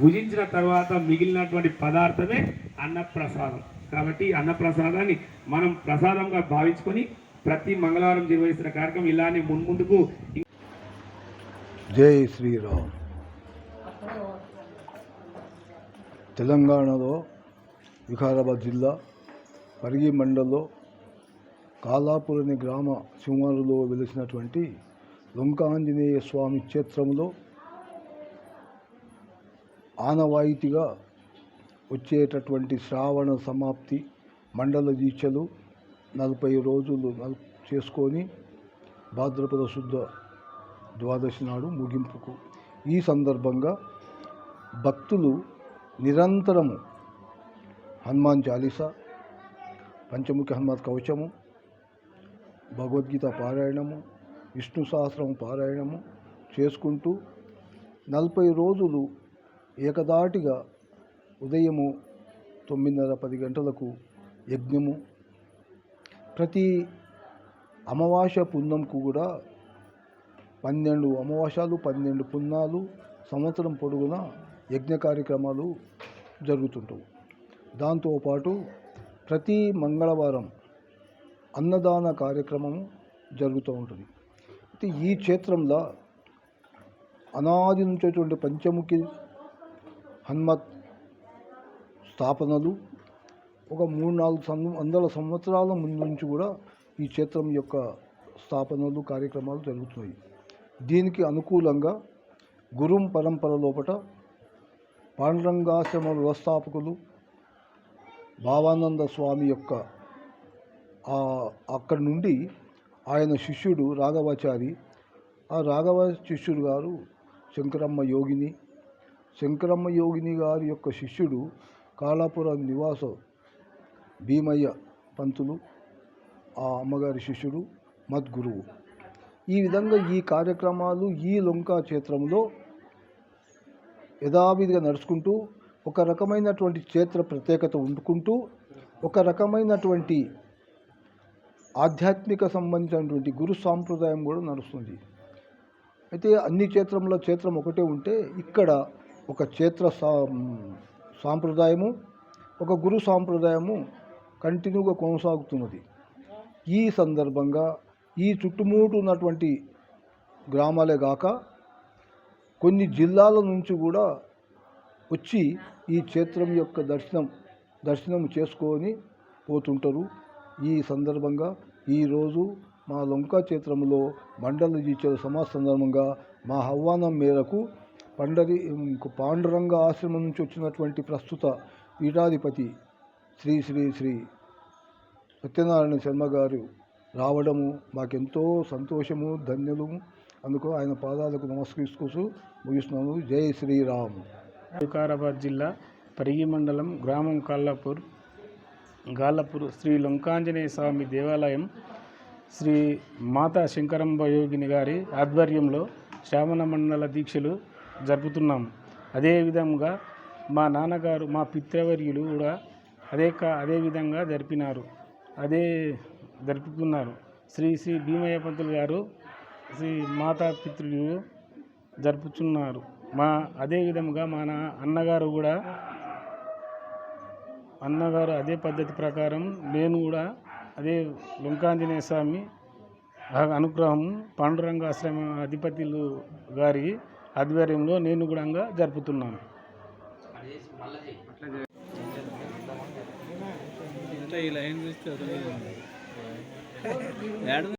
భుజించిన తర్వాత మిగిలినటువంటి పదార్థమే అన్నప్రసాదం. కాబట్టి అన్నప్రసాదాన్ని మనం ప్రసాదంగా భావించుకొని ప్రతి మంగళవారం నిర్వహిస్తున్న కార్యక్రమం ఇలానే మున్ముందుకు జై శ్రీరామ్. తెలంగాణలో వికారాబాద్ జిల్లా పరిగి మండల్లో కాలాపూర్ అనే గ్రామ శివారులో వెలిసినటువంటి లొంక ఆంజనేయ స్వామి క్షేత్రంలో ఆనవాయితీగా వచ్చేటటువంటి శ్రావణ సమాప్తి మండల దీక్షలు నలభై రోజులు చేసుకొని భాద్రపద శుద్ధ ద్వాదశి నాడు ముగింపుకు. ఈ సందర్భంగా భక్తులు నిరంతరము హనుమాన్ చాలీసా పంచముఖి హనుమాన్ కవచము భగవద్గీత పారాయణము విష్ణు సహస్రము పారాయణము చేసుకుంటూ నలభై రోజులు ఏకదాటిగా ఉదయము తొమ్మిదిన్నర పది గంటలకు యజ్ఞము. ప్రతి అమావాస్య పుణ్యంకు కూడా పన్నెండు అమావాస్యాలు పన్నెండు పుణ్యాలు సంవత్సరం పొడుగున యజ్ఞ కార్యక్రమాలు జరుగుతుంటాయి. దాంతోపాటు ప్రతి మంగళవారం అన్నదాన కార్యక్రమం జరుగుతూ ఉంటుంది. అయితే ఈ క్షేత్రంలో అనాది నుంచేటువంటి పంచముఖి హనుమత్ స్థాపనలు ఒక మూడు నాలుగు సం వందల సంవత్సరాల ముందు నుంచి కూడా ఈ క్షేత్రం యొక్క స్థాపనలు కార్యక్రమాలు జరుగుతున్నాయి. దీనికి అనుకూలంగా గురుం పరంపర లోపట పాండురంగాశ్రమ వ్యవస్థాపకులు భావానంద స్వామి యొక్క అక్కడి నుండి ఆయన శిష్యుడు రాఘవాచారి. ఆ రాఘవ శిష్యుడు గారు శంకరమ్మ యోగిని శంకరమ్మ యోగిని గారి యొక్క శిష్యుడు కాళాపురం నివాస భీమయ్య పంతులు ఆ అమ్మగారి శిష్యుడు మద్గురువు. ఈ విధంగా ఈ కార్యక్రమాలు ఈ లొంకా క్షేత్రంలో యథావిధిగా నడుచుకుంటూ ఒక రకమైనటువంటి క్షేత్ర ప్రత్యేకత ఉండుకుంటూ ఒక రకమైనటువంటి ఆధ్యాత్మిక సంబంధించినటువంటి గురు సాంప్రదాయం కూడా నడుస్తుంది. అయితే అన్ని క్షేత్రంలో క్షేత్రం ఒకటే ఉంటే ఇక్కడ ఒక క్షేత్ర సా సాంప్రదాయము ఒక గురు సాంప్రదాయము కంటిన్యూగా కొనసాగుతున్నది. ఈ సందర్భంగా ఈ చుట్టుముట్టు ఉన్నటువంటి గ్రామాలే కాక కొన్ని జిల్లాల నుంచి కూడా వచ్చి ఈ క్షేత్రం యొక్క దర్శనం దర్శనం చేసుకొని పోతుంటారు. ఈ సందర్భంగా ఈరోజు మా లొంక క్షేత్రంలో మండల జీచల సమాజ సందర్భంగా మా ఆహ్వానం మేరకు పండరి పాండురంగ ఆశ్రమం నుంచి వచ్చినటువంటి ప్రస్తుత పీఠాధిపతి శ్రీ శ్రీ శ్రీ సత్యనారాయణ శర్మ గారు రావడము మాకెంతో సంతోషము ధన్యలు అందుకు ఆయన పాదాలకు నమస్కరిస్తూ ముగిస్తున్నాను. జై శ్రీరామ్. వికారాబాద్ జిల్లా పరిగి మండలం గ్రామం కాళ్ళపూర్ గాలపూర్ శ్రీ లొంకాంజనేయ స్వామి దేవాలయం శ్రీ మాతా శంకరంబ యోగిని గారి ఆధ్వర్యంలో శ్రావణ మండల దీక్షలు జరుపుతున్నాం. అదేవిధంగా మా నాన్నగారు మా పితృవర్యులు కూడా అదే కా అదే విధంగా జరిపినారు. అదే జరుపుతున్నారు. శ్రీ శ్రీ భీమయ్య పంతులు గారు శ్రీ మాతా పితృలు జరుపుతున్నారు మా అదే విధముగా మా నా అన్నగారు కూడా అన్నగారు అదే పద్ధతి ప్రకారం నేను కూడా అదే లుంకాంజనేయ స్వామి అనుగ్రహం పాండురంగ ఆశ్రమ అధిపతులు గారి ఆధ్వర్యంలో నేను కూడా జరుపుతున్నాను. ఈ లైన్ చూస్తే